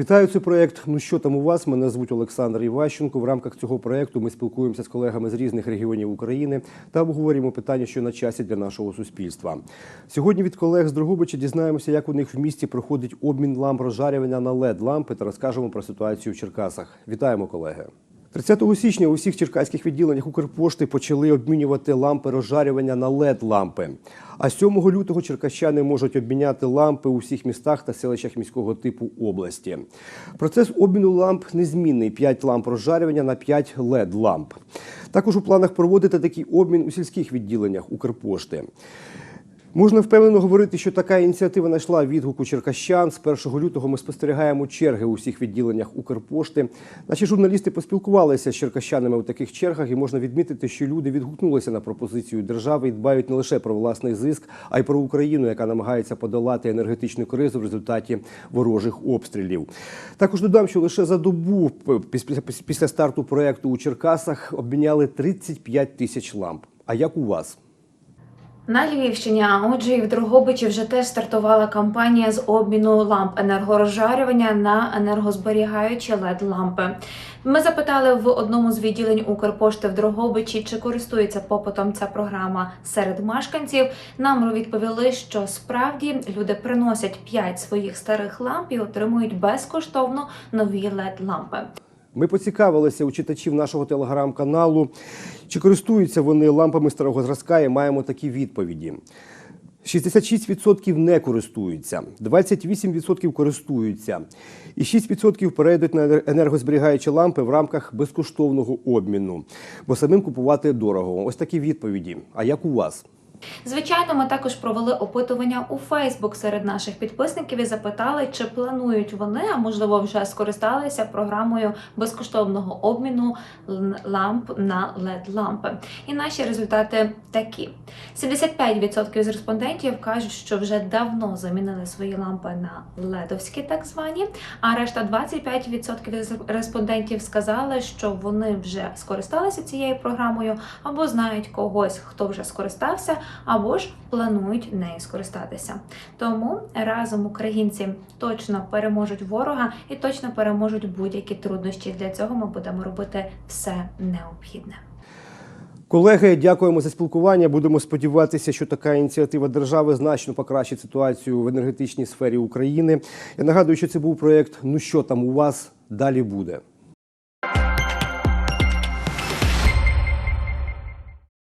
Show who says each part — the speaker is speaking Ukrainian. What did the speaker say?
Speaker 1: Вітаю цей проект. Ну що там у вас? Мене звуть Олександр Іващенко. В рамках цього проекту ми спілкуємося з колегами з різних регіонів України та обговорюємо питання, що на часі для нашого суспільства. Сьогодні від колег з Дрогобича дізнаємося, як у них в місті проходить обмін ламп розжарювання на led лампи та розкажемо про ситуацію в Черкасах. Вітаємо, колеги. 30 січня у всіх черкаських відділеннях Укрпошти почали обмінювати лампи розжарювання на led лампи. А 7 лютого черкащани можуть обміняти лампи у всіх містах та селищах міського типу області. Процес обміну ламп незмінний: 5 ламп розжарювання на 5 led ламп. Також у планах проводити такий обмін у сільських відділеннях Укрпошти. Можна впевнено говорити, що така ініціатива знайшла відгук у черкащан. З 1 лютого ми спостерігаємо черги у всіх відділеннях Укрпошти. Наші журналісти поспілкувалися з черкащанами у таких чергах, і можна відмітити, що люди відгукнулися на пропозицію держави і дбають не лише про власний зиск, а й про Україну, яка намагається подолати енергетичну кризу в результаті ворожих обстрілів. Також додам, що лише за добу після, старту проекту у Черкасах обміняли 35 тисяч ламп. А як у вас?
Speaker 2: На Львівщині, а отже, і в Дрогобичі вже теж стартувала кампанія з обміну ламп енергорозжарювання на енергозберігаючі led лампи. Ми запитали в одному з відділень Укрпошти в Дрогобичі, чи користується попитом ця програма серед мешканців. Нам відповіли, що справді люди приносять 5 своїх старих ламп і отримують безкоштовно нові led лампи.
Speaker 1: Ми поцікавилися у читачів нашого телеграм-каналу, чи користуються вони лампами старого зразка, і маємо такі відповіді. 66% не користуються, 28% користуються, і 6% перейдуть на енергозберігаючі лампи в рамках безкоштовного обміну, бо самим купувати дорого. Ось такі відповіді. А як у вас?
Speaker 2: Звичайно, ми також провели опитування у Фейсбук серед наших підписників і запитали, чи планують вони, а можливо, вже скористалися програмою безкоштовного обміну ламп на led лампи. І наші результати такі: 75% з респондентів кажуть, що вже давно замінили свої лампи на ледовські, так звані. А решта 25% з респондентів сказали, що вони вже скористалися цією програмою або знають когось, хто вже скористався або ж планують нею скористатися. Тому разом українці точно переможуть ворога і точно переможуть будь-які труднощі. Для цього ми будемо робити все необхідне.
Speaker 1: Колеги, дякуємо за спілкування. Будемо сподіватися, що така ініціатива держави значно покращить ситуацію в енергетичній сфері України. Я нагадую, що це був проєкт Ну що там у вас далі буде.